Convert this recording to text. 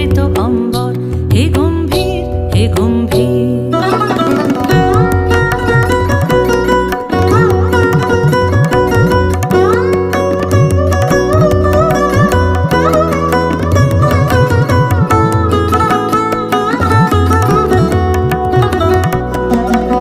অমৃত অম্বর হে গম্ভীর হে গম্ভীর।